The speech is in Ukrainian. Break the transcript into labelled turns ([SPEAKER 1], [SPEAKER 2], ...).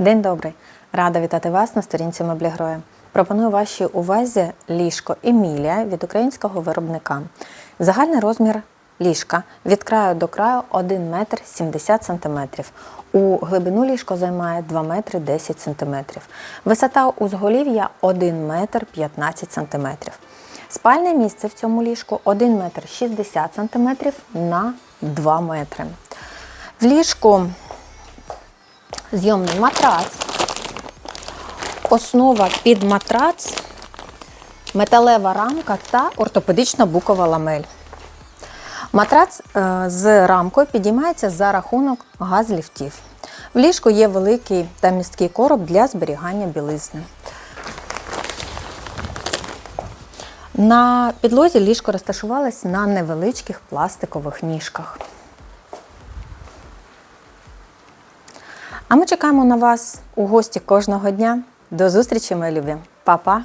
[SPEAKER 1] День добрий! Рада вітати вас на сторінці меблі. Пропоную вашій увазі ліжко Емілія від українського виробника. Загальний розмір ліжка від краю до краю 1 метр 70 сантиметрів. У глибину ліжко займає 2 метри 10 сантиметрів. Висота узголів'я 1 метр 15 сантиметрів. Спальне місце в цьому ліжку 1 метр 60 сантиметрів на 2 метри. В ліжку зйомний матрац, основа під матрац, металева рамка та ортопедична букова ламель. Матрац е, з рамкою підіймається за рахунок газліфтів. В ліжку є великий та місткий короб для зберігання білизни. На підлозі ліжко розташувалось на невеличких пластикових ніжках. А ми чекаємо на вас у гості кожного дня. До зустрічі, мої любі. Па-па!